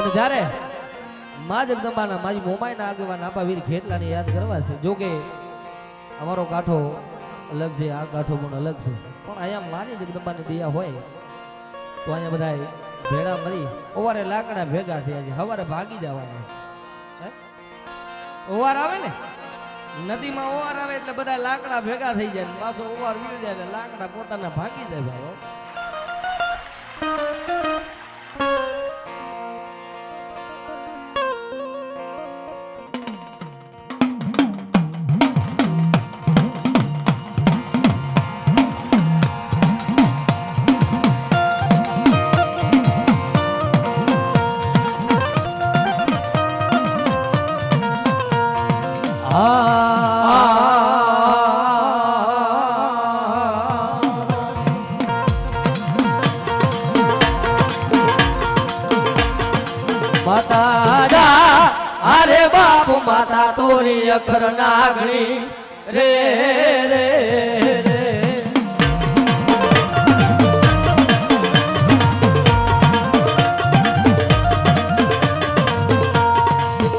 અને જ્યારે મા જગદંબાના મારી મોમાઈના આગેવાન આપા વીર ખેટલાને યાદ કરવા છે, જોકે અમારો કાંઠો અલગ છે, આ કાંઠો પણ અલગ છે. પણ અહીંયા માની જગદંબાની દયા હોય, તો અહીંયા બધાય ભેળા મરી, ઓવારે લાકડા ભેગા થયા છે સવારે ભાગી જવાના? ઓવાર આવે ને? નદીમાં ઓવાર આવે એટલે બધા લાકડા ભેગા થઈ જાય પાછો ઓવાર મળી જાય એટલે લાકડા પોતાના ભાગી જાય ભાઈ માતા જા અરે બાપુ માતા તોરી અખર નાગણી. રે રે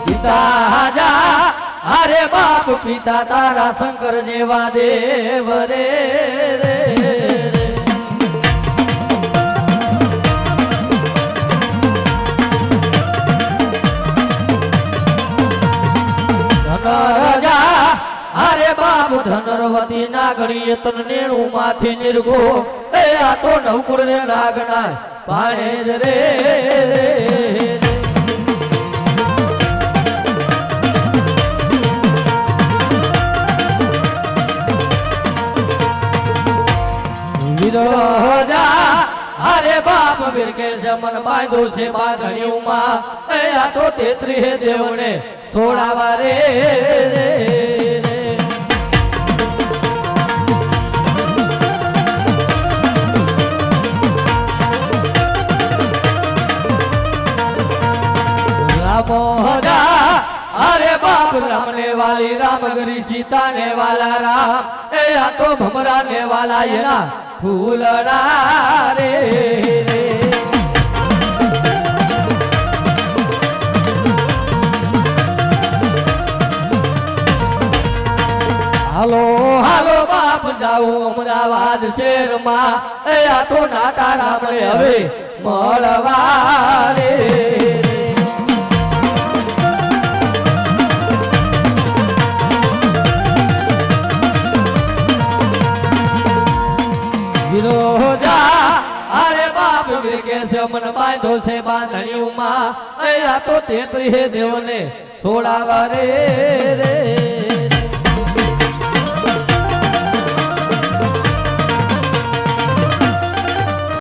પિતા પિતા તારા શંકર જેવા દેવ રે રે. બાપ ધનરવતી નાગણી તન નેણું માથી નિર્ગો એ આ તો નવકુળ ને નાગના પાણે રે. અરે બાપ વિરકે જમન બાંધો છે બાંધણીઓમાં. એ તો તેત્રી દેવને રે રે રે. બાપ રામને વાલી રામ ગરી સીતા ને વાલા રામ. એ આ તો ભમરા ને વાલા એના ફૂલડા રે હાલો હાલો, બાપ જાઉં અમદાવાદ શહેરમાં. એ આ તો નાટા રામને હવે મળવા વિરોધા અરે બાપ વિરકે છે મન બાંધો છે બાંધણીઓમાં. અહીંયા તો તેત્રી હે દેવને છોડાવા રે રે.